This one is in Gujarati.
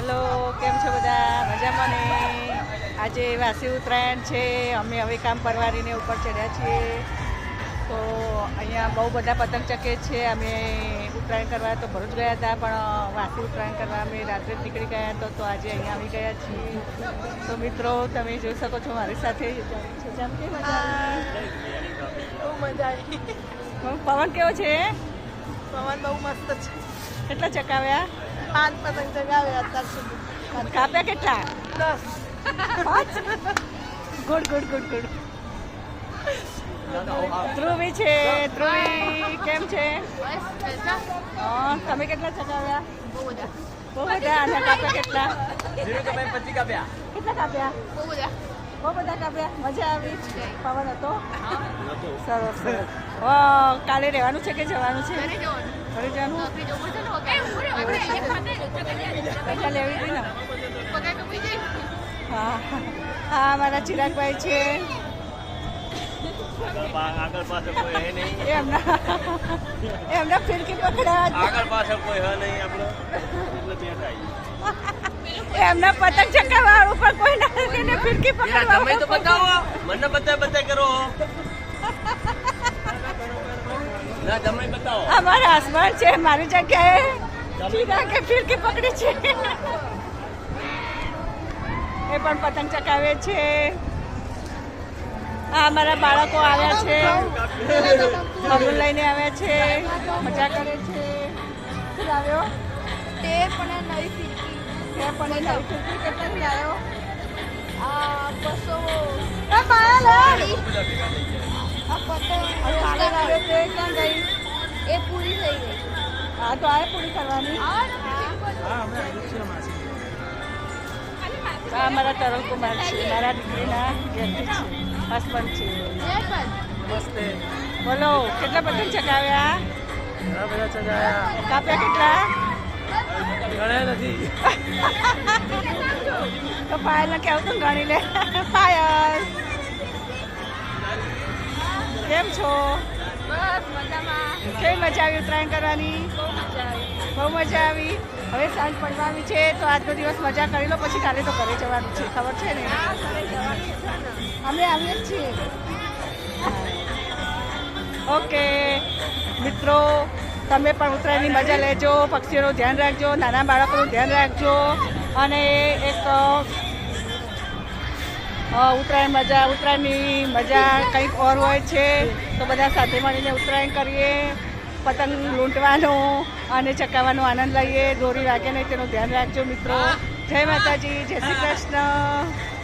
હલો કેમ છો બધા? મજામાં ને? આજે વાસી ઉત્તરાયણ છે અમે હવે કામ પરવારીને ઉપર ચડ્યા છીએ. તો અહીંયા બહુ બધા પતંગ ચકે છે અમે ઉત્તરાયણ કરવા તો ભરૂચ ગયા હતા પણ વાસી ઉત્તરાયણ કરવા અમે રાત્રે જ નીકળી ગયા હતા તો આજે અહીંયા આવી ગયા છીએ. તો મિત્રો તમે જોઈ શકો છો મારી સાથે. પવન કેવો છે? પવન બહુ મસ્ત છે. કેટલા ચકાવ્યા? પાંચ પતંગ ચગાવે અત્યાર સુધી. કાપ્યા કેટલા? દસ. પાંચ? Good good good good. Dhruvi છે ધ્રુવી કેમ છે? તમે કેટલા ચગાવ્યા? બહુ બધા. બહુ બધા? અને કાપ્યા કેટલા? કાપ્યા? કેટલા કાપ્યા? બહુ બધા. બહુ બધા કાપ્યા? મજા આવી? પવન હતો? સરસ સરસ. વાહ, કાલે રહેવાનું છે કે જવાનું છે? ઘરે જવાનું. પૈસા લેવી હતી ને હા હા મારા ચિરાગભાઈ છે. આગળ પાછળ કોઈ એમના એમના ફિરકી પકડાવા આગળ પાછળ કોઈ હે નહીં આપણે. એટલે બેઠા આવીએ. એમના પતંગ ચકાવવા ઉપર કોઈ નથી એને ફિરકી તમે તો પકડવા બતાવો. મને બતાય બતાય કરો. ના તમે બતાવો. અમારા હસબન્ડ છે મારી જગ્યાએ. સીધા કે ફિરકી પકડી છે. એ પણ પતંગ ચકાવે છે. આ અમારા બાળકો આવ્યા છે. બબુલ લઈને આવ્યા છે. મજા કરે છે. આવ્યો તે પણ નવી ફિરકી. તે પણ નવી ફિરકી? કેટલાની લાવ્યો? આ બસો એ પાયા આ પતંગ. આવે છે ક્યાં ગઈ? હા તો આ પૂરી કરવાની. આ મારા તરણ કુમાર છે મારા દીકરીના છે હસબન્ડ છે. બોલો કેટલા પતંગ ચગાવ્યા? બધા કાપ્યા કેટલા? તો પાયલને કહેવું તું ગણી લે. પાયલ. કેમ છો? કેવી મજા આવી ઉત્તરાયણ કરવાની? બહુ મજા આવી. હવે સાંજ પડવાની છે તો આજનો દિવસ મજા કરી લો પછી કાલે તો ઘરે જવાનું છે. ખબર છે ને? અમે આવીએ જ છીએ. ઓકે. મિત્રો તમે પણ ઉત્તરાયણની મજા લેજો પક્ષીઓનું ધ્યાન રાખજો નાના બાળકોનું ધ્યાન રાખજો. અને એક ઉત્તરાયણ મજા ઉત્તરાયણની મજા કંઈક ઓર હોય છે તો બધા સાથે મળીને ઉત્તરાયણ કરીએ. પતંગ લૂંટવાનો અને ચકાવવાનો આનંદ લઈએ. દોરી વાગે નહીં તેનું ધ્યાન રાખજો મિત્રો. જય માતાજી, જય શ્રી કૃષ્ણ.